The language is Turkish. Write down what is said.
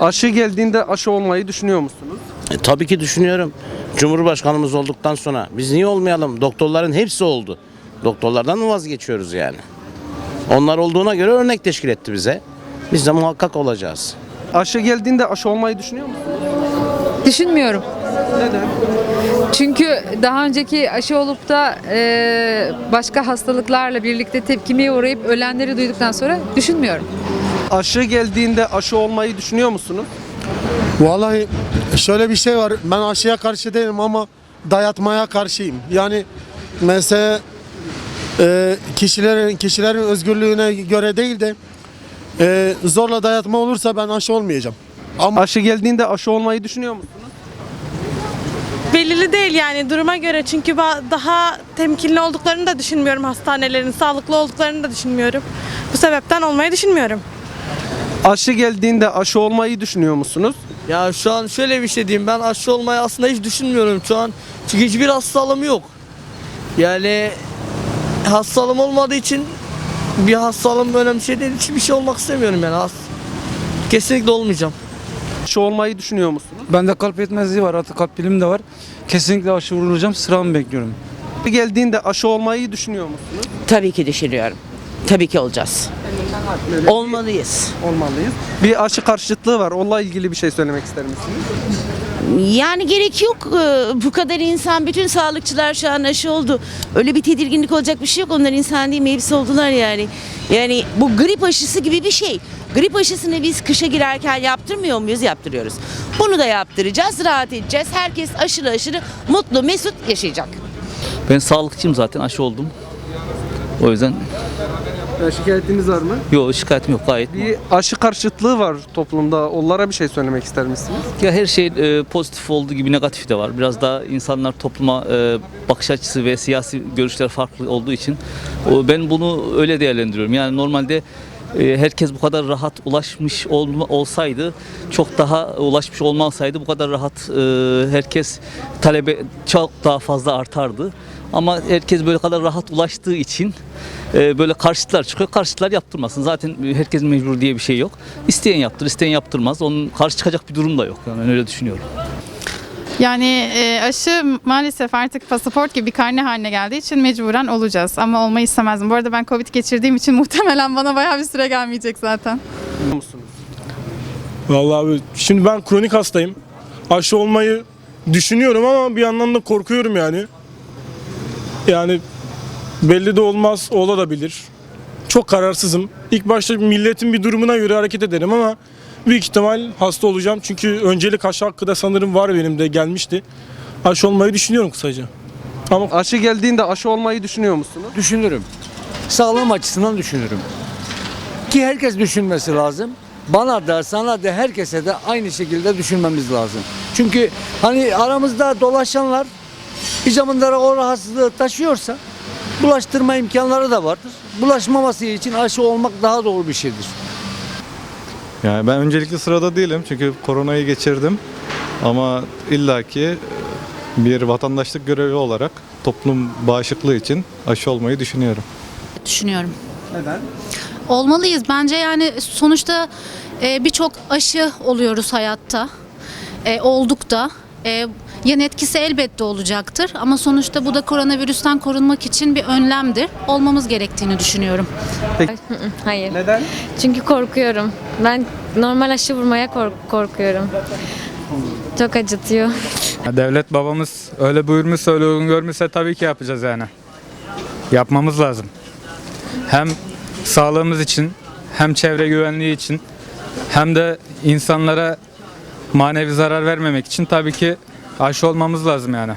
Aşı geldiğinde aşı olmayı düşünüyor musunuz? E, tabii ki düşünüyorum. Cumhurbaşkanımız olduktan sonra biz niye olmayalım? Doktorların hepsi oldu. Doktorlardan mı vazgeçiyoruz yani? Onlar olduğuna göre örnek teşkil etti bize. Biz de muhakkak olacağız. Aşı geldiğinde aşı olmayı düşünüyor musunuz? Düşünmüyorum. Neden? Çünkü daha önceki aşı olup da e, başka hastalıklarla birlikte tepkimeye uğrayıp ölenleri duyduktan sonra düşünmüyorum. Aşı geldiğinde aşı olmayı düşünüyor musunuz? Vallahi şöyle bir şey var. Ben aşıya karşı değilim ama dayatmaya karşıyım. Yani mesela e, kişilerin kişilerin özgürlüğüne göre değil de e, zorla dayatma olursa ben aşı olmayacağım. Ama Aşı geldiğinde aşı olmayı düşünüyor musunuz? Belirli değil yani duruma göre çünkü daha temkinli olduklarını da düşünmüyorum hastanelerin, sağlıklı olduklarını da düşünmüyorum. Bu sebepten olmayı düşünmüyorum. Aşı geldiğinde aşı olmayı düşünüyor musunuz? Ya şu an şöyle bir şey diyeyim ben aşı olmayı aslında hiç düşünmüyorum şu an. Çünkü hiçbir hastalığım yok. Yani hastalığım olmadığı için bir hastalığım önemli şey değil. Hiçbir şey olmak istemiyorum yani. Has- Kesinlikle olmayacağım. Aşı olmayı düşünüyor musunuz? Bende kalp yetmezliği var, artık kalp bilim de var. Kesinlikle aşı vurulacağım, sıramı bekliyorum. Geldiğinde aşı olmayı düşünüyor musunuz? Tabii ki düşünüyorum. Tabii ki olacağız. Olmalıyız. Olmalıyız. Bir aşı karşıtlığı var. Onunla ilgili bir şey söylemek ister misiniz? Yani gerek yok. Ee, Bu kadar insan, bütün sağlıkçılar şu an aşı oldu. Öyle bir tedirginlik olacak bir şey yok. Onlar insan değil mi? Hepsi oldular yani. Yani bu grip aşısı gibi bir şey. Grip aşısını biz kışa girerken yaptırmıyor muyuz? Yaptırıyoruz. Bunu da yaptıracağız, rahat edeceğiz. Herkes aşırı aşırı mutlu, mesut yaşayacak. Ben sağlıkçıyım zaten aşı oldum. O yüzden Şikayetiniz var mı? yok şikayetim yok gayet. Bir aşı karşıtlığı var toplumda. Onlara bir şey söylemek ister misiniz? Ya her şey e, pozitif olduğu gibi negatif de var. Biraz daha insanlar topluma e, bakış açısı ve siyasi görüşler farklı olduğu için o, ben bunu öyle değerlendiriyorum. Yani normalde herkes bu kadar rahat ulaşmış olma, olsaydı çok daha ulaşmış olmasaydı bu kadar rahat e, herkes talebe çok daha fazla artardı. Ama herkes böyle kadar rahat ulaştığı için e, böyle karşıtlar çıkıyor. Karşıtlar yaptırmasın. Zaten herkes mecbur diye bir şey yok. İsteyen yaptır, isteyen yaptırmaz. Onun karşı çıkacak bir durum da yok. Yani öyle düşünüyorum. Yani e, aşı maalesef artık pasaport gibi bir karne haline geldiği için mecburen olacağız. Ama olmayı istemezdim. Bu arada ben Covid geçirdiğim için muhtemelen bana bayağı bir süre gelmeyecek zaten. Musunuz? Vallahi abi şimdi ben kronik hastayım. Aşı olmayı düşünüyorum ama bir yandan da korkuyorum yani. Yani belli de olmaz, olabilir. Çok kararsızım. İlk başta milletin bir durumuna göre hareket ederim ama büyük ihtimal hasta olacağım. Çünkü öncelik aşı hakkı da sanırım var benim de gelmişti. Aşı olmayı düşünüyorum kısaca. Ama Aşı geldiğinde aşı olmayı düşünüyor musunuz? Düşünürüm. Sağlığım açısından düşünürüm. Ki herkes düşünmesi lazım. Bana da sana da herkese de aynı şekilde düşünmemiz lazım. Çünkü hani aramızda dolaşanlar icabında o rahatsızlığı taşıyorsa bulaştırma imkanları da vardır. Bulaşmaması için aşı olmak daha doğru bir şeydir. Yani ben öncelikli sırada değilim çünkü koronayı geçirdim. Ama illaki bir vatandaşlık görevi olarak toplum bağışıklığı için aşı olmayı düşünüyorum. Düşünüyorum. Neden? Olmalıyız. Bence yani sonuçta e, birçok aşı oluyoruz hayatta. E, olduk da. E, yan etkisi elbette olacaktır. Ama sonuçta bu da koronavirüsten korunmak için bir önlemdir. Olmamız gerektiğini düşünüyorum. Hayır. Neden? Çünkü korkuyorum. Ben normal aşı vurmaya korkuyorum. Çok acıtıyor. Devlet babamız öyle buyurmuşsa öyle uygun görmüşse tabii ki yapacağız yani. Yapmamız lazım. Hem sağlığımız için hem çevre güvenliği için hem de insanlara manevi zarar vermemek için tabii ki aşı olmamız lazım yani.